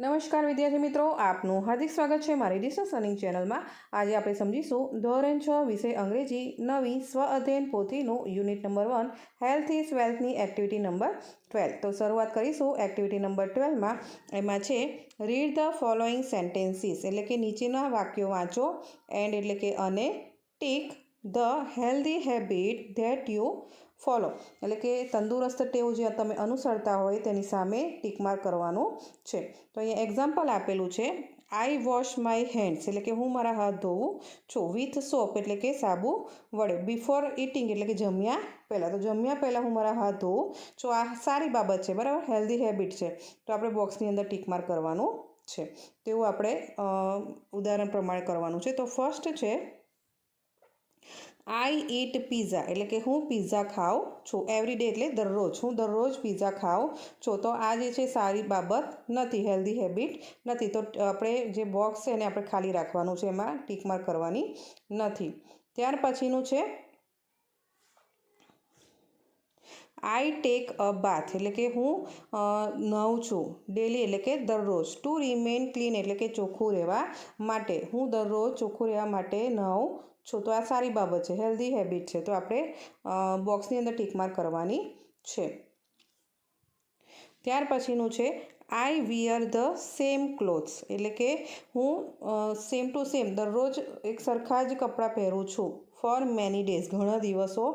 નમસ્કાર વિદ્યાર્થી મિત્રો, આપનું હાર્દિક સ્વાગત છે મારી ડિસ્ટન્સ લર્નિંગ ચેનલમાં. આજે આપણે સમજીશું ધોરણ છ વિષય અંગ્રેજી, નવી સ્વ અધ્યયન પોથીનું unit number one health is વેલ્થની activity number twelve તો શરૂઆત કરીશું એક્ટિવિટી નંબર ટ્વેલ્વમાં એમાં છે રીડ ધ ફોલોઈંગ સેન્ટેન્સીસ એટલે કે નીચેના વાક્યો વાંચો. એન્ડ એટલે કે અને tick the healthy habit that you follow. એટલે કે તંદુરસ્ત ટેવ જે તમે અનુસરતા હોય તેની સામે ટીક માર્ક કરવાનું છે. તો અહીંયા એક્ઝામ્પલ આપેલું છે. આઈ વોશ માય હેન્ડ્સ એટલે કે હું મારા હાથ ધોઉં છું. વિથ સોપ એટલે કે સાબુ વડે. બિફોર ઇટિંગ એટલે કે જમ્યા પહેલાં. તો જમ્યા પહેલાં હું મારા હાથ ધોઉં. છું આ સારી બાબત છે. બરાબર? હેલ્ધી હેબિટ છે. તો આપણે બોક્સની અંદર ટીક માર્ક કરવાનું છે. તેવું આપણે ઉદાહરણ પ્રમાણે કરવાનું છે. તો ફર્સ્ટ છે આઈ ઈટ પીઝા એટલે કે હું પીઝા ખાઉં છું એવરી ડે એટલે દરરોજ. હું દરરોજ પીઝા ખાઉં છું. તો આ જે છે સારી બાબત, નથી હેલ્ધી હેબિટ નથી. તો આપણે જે બોક્સ છે એને આપણે ખાલી રાખવાનું છે, એમાં ટીક માર્ક કરવાની નથી. ત્યાર પછીનું છે આઈ ટેક અ બાથ એટલે કે હું નહું છું ડેલી એટલે કે દરરોજ. ટુ રિમેન ક્લીન એટલે કે ચોખ્ખું રહેવા માટે. હું દરરોજ ચોખ્ખું રહેવા માટે નહાઉં છું. તો આ સારી બાબત છે. હેલ્ધી હેબિટ છે. તો આપણે બોક્સની અંદર ટીક કરવાની છે. ત્યાર પછીનું છે I wear the same clothes એટલે કે હું સેમ ટુ સેમ દરરોજ એક સરખા જ કપડાં પહેરું છું. ફોર મેની ડેઝ, ઘણા દિવસો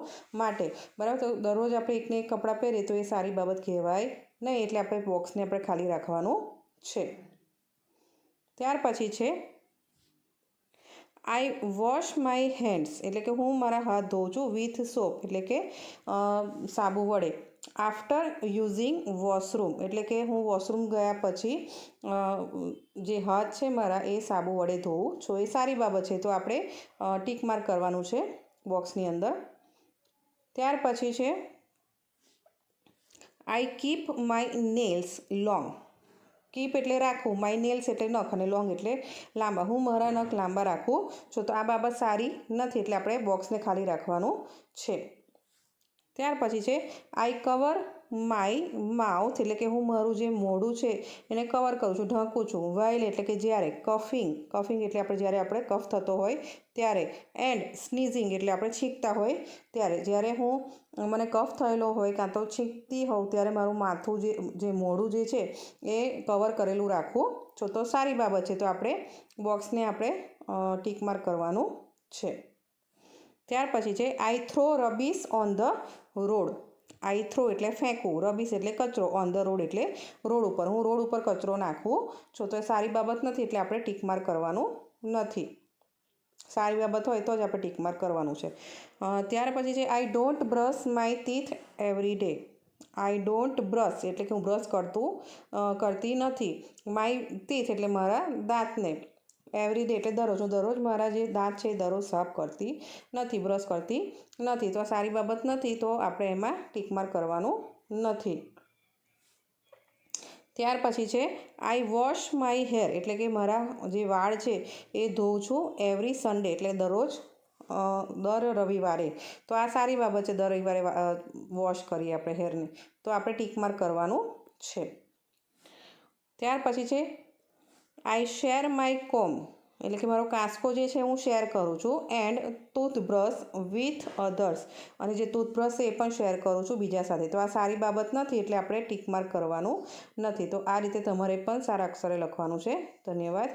માટે. બરાબર? તો દરરોજ આપણે એકને એક કપડાં પહેરીએ તો એ સારી બાબત કહેવાય નહીં, એટલે આપણે બોક્સને આપણે ખાલી રાખવાનું છે. ત્યાર પછી છે આઈ વોશ માય હેન્ડ્સ એટલે કે હું મારા હાથ ધોઉં છું વિથ સોપ એટલે કે સાબુ વડે. આફ્ટર યુઝિંગ વોશરૂમ એટલે કે હું વોશરૂમ ગયા પછી જે હાથ છે મારા એ સાબુ વડે ધોઉં છું એ સારી બાબત છે. તો આપણે ટીક માર્ક કરવાનું છે બોક્સની અંદર. ત્યાર પછી છે I keep my nails long keep એટલે રાખવું. માય નેલ્સ એટલે નખ અને લોંગ એટલે લાંબા. હું મારા નખ લાંબા રાખું. છું તો આ બાબત સારી નથી, એટલે આપણે બોક્સને ખાલી રાખવાનું છે. ત્યાર પછી છે આઈ કવર માય માઉથ એટલે કે હું મારું જે મોઢું છે, એને કવર કરું છું, ઢાંકું છું. વાઇલ એટલે કે જ્યારે કફિંગ કફિંગ એટલે આપણે જ્યારે આપણે કફ થતો હોય ત્યારે. એન્ડ સ્નીઝિંગ એટલે આપણે છીંકતા હોય ત્યારે. જ્યારે હું મને કફ થયેલો હોય, કાં તો છીંકતી હોઉં ત્યારે મારું માથું જે જે મોઢું જે છે, એ કવર કરેલું રાખવું. છો તો સારી બાબત છે, તો આપણે બોક્સને આપણે ટીક માર્ક કરવાનું છે. ત્યાર પછી છે I throw rubbish on the road I throw એટલે ફેંકવું. રબીસ એટલે કચરો. ઓન ધ રોડ એટલે રોડ ઉપર. હું રોડ ઉપર કચરો નાખું. છું તો એ સારી બાબત નથી એટલે આપણે ટીક માર્ક કરવાનું નથી. સારી બાબત હોય તો જ આપણે ટીક માર્ક કરવાનું છે. ત્યાર પછી છે I don't brush my teeth every day I don't brush એટલે કે હું બ્રશ કરતું કરતી નથી. માય ટીથ એટલે મારા દાંતને. એવરી ડે એટલે દરરોજ, હું દરરોજ મારા જે દાંત છે દરરોજ સાફ કરતી નથી બ્રશ કરતી નથી. તો સારી બાબત નથી, તો આપણે એમાં ટીક માર્ક કરવાનું નથી. ત્યાર પછી છે આઈ વોશ માય હેર એટલે કે મારા જે વાળ છે એ ધોઉં છું એવરી સન્ડે એટલે દરરોજ દર રવિવારે. તો આ સારી બાબત છે, દર રવિવારે વોશ કરીએ આપણે હેરને તો આપણે ટીક માર્ક કરવાનું છે. ત્યાર પછી છે આઈ શેર માય કોમ એટલે કે મારો કાસ્કો જે છે હું શેર કરું છું. એન્ડ ટૂથબ્રશ વિથ અધર્સ અને જે ટૂથબ્રશ છે એ પણ શેર કરું છું બીજા સાથે. તો આ સારી બાબત નથી એટલે આપણે ટીક માર્ક કરવાનું નથી. તો આ રીતે તમારે પણ સારા અક્ષરે લખવાનું છે. ધન્યવાદ.